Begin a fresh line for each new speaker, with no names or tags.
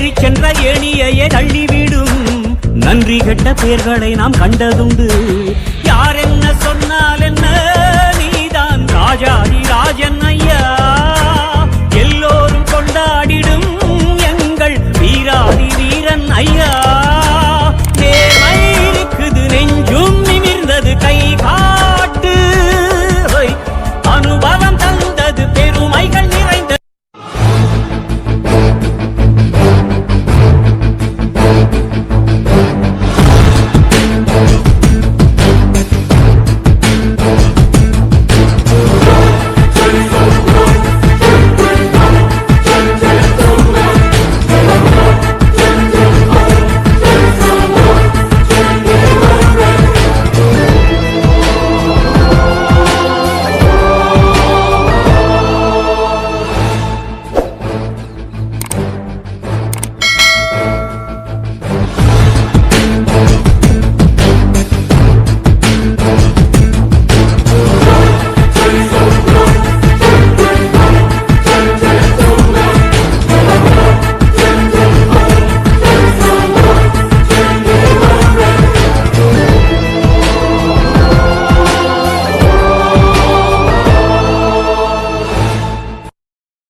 ஏறி சென்ற ஏணியையே தள்ளிவிடும். நன்றி கெட்ட பேர்களை நாம் கண்டதுண்டு. யார் என்ன சொன்னால் என்ன? நீதான் ராஜாதி ராஜன் ஐயா. எல்லோரும் கொண்டாடிடும் எங்கள் வீராதி வீரன் ஐயா.